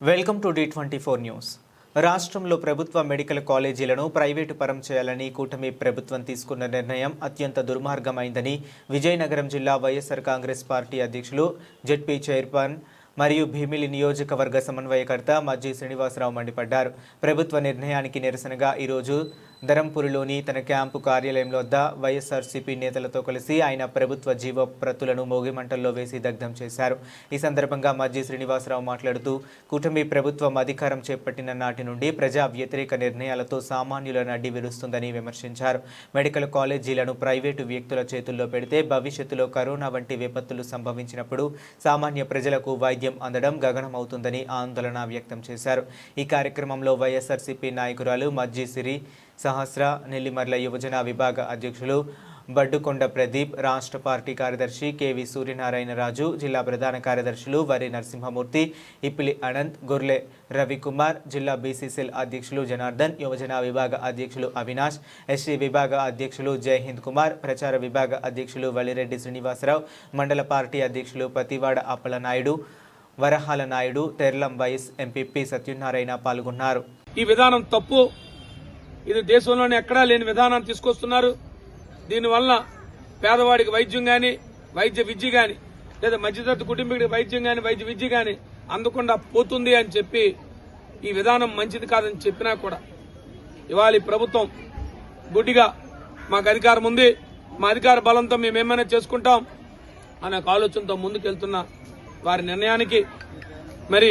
Welcome to the twenty four news. రాష్ట్రంలో ప్రభుత్వ medical కాలేజీలను private పరం చేయాలని కూటమి ప్రభుత్వం తీసుకున్న నిర్ణయం అత్యంత దుర్మార్గమైందని విజయనగరం జిల్లా వైఎస్ఆర్ కాంగ్రెస్ పార్టీ అధ్యక్షులు జెడ్పీ చైర్మన్ మరియు భీమిలి నియోజకవర్గ సమన్వయకర్త మజ్జి శ్రీనివాసరావు మండిపడ్డారు. ప్రభుత్వ నిర్ణయానికి నిరసనగా ఈరోజు ధరంపూరిలోని తన క్యాంపు కార్యాలయం వద్ద వైఎస్ఆర్సీపీ నేతలతో కలిసి ఆయన ప్రభుత్వ జీవ ప్రతులను మోగిమంటల్లో వేసి దగ్ధం చేశారు. ఈ సందర్భంగా మజ్జి శ్రీనివాసరావు మాట్లాడుతూ కూటమి ప్రభుత్వం అధికారం చేపట్టిన నాటి నుండి ప్రజా వ్యతిరేక నిర్ణయాలతో సామాన్యులను అడ్డి విరుస్తుందని విమర్శించారు. మెడికల్ కాలేజీలను ప్రైవేటు వ్యక్తుల చేతుల్లో పెడితే భవిష్యత్తులో కరోనా వంటి విపత్తులు సంభవించినప్పుడు సామాన్య ప్రజలకు వైద్యం అందడం గగనమవుతుందని ఆందోళన వ్యక్తం చేశారు. ఈ కార్యక్రమంలో వైఎస్ఆర్సీపీ నాయకురాలు మజ్జి సిరి సహస్ర నెల్లిమర్ల యువజన విభాగ అధ్యక్షులు బడ్డుకొండ ప్రదీప్ రాష్ట్ర పార్టీ కార్యదర్శి కేవి సూర్యనారాయణ రాజు జిల్లా ప్రధాన కార్యదర్శులు వరి నరసింహమూర్తి ఇప్పిలి అనంత్ గొర్లె రవికుమార్ జిల్లా బీసీసీఎల్ అధ్యక్షులు జనార్దన్ యువజన విభాగ అధ్యక్షులు అవినాష్ ఎస్సీ విభాగ అధ్యక్షులు జయహింద్ కుమార్ ప్రచార విభాగ అధ్యక్షులు వలిరెడ్డి శ్రీనివాసరావు మండల పార్టీ అధ్యక్షులు పతివాడ అప్పలనాయుడు వరహాల నాయుడు తెర్లం వైఎస్ ఎంపీపీ సత్యనారాయణ పాల్గొన్నారు. ఈ విధానం తప్పు. ఇది దేశంలోనే ఎక్కడా లేని విధానాన్ని తీసుకొస్తున్నారు. దీనివల్ల పేదవాడికి వైద్యం కానీ వైద్య విద్య గాని లేదా మధ్యతరగతి కుటుంబీకుడికి వైద్యం కానీ వైద్య విద్య కానీ అందకుండా పోతుంది అని చెప్పి ఈ విధానం మంచిది కాదని చెప్పినా కూడా ఇవాళ ప్రభుత్వం గుడ్డిగా మాకు అధికారం ఉంది. మా అధికార బలంతో మేము ఏమైనా చేసుకుంటాం అనే ఒక ఆలోచనతో ముందుకెళ్తున్న వారి నిర్ణయానికి మరి